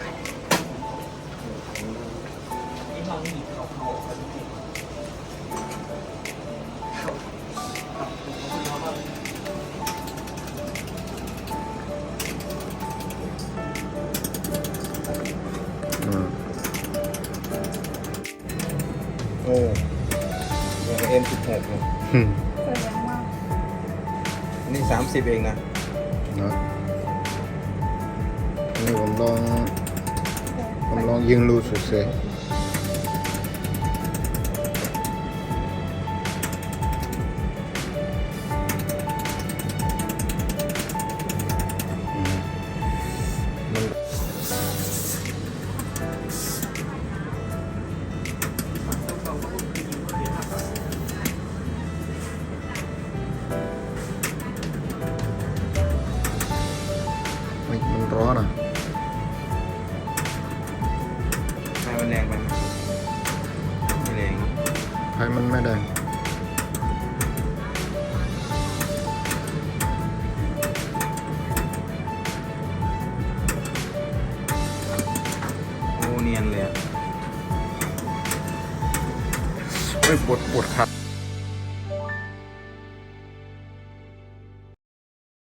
นี่ห้องนี้เขาเขาเขาไม่อืมโอ้เอ็มสิบหกนะอืมแสดงว่าอันนี่สามสิบเองนะ เนอะนี่ผมลอง ผมลองยิงรูสุ มมันไม่มันร้อนอะไฟมันแรงไปไหมไม่แรงไฟมันไม่แดงโอ้เนียนเลยอะไม่ปวดปวดขัด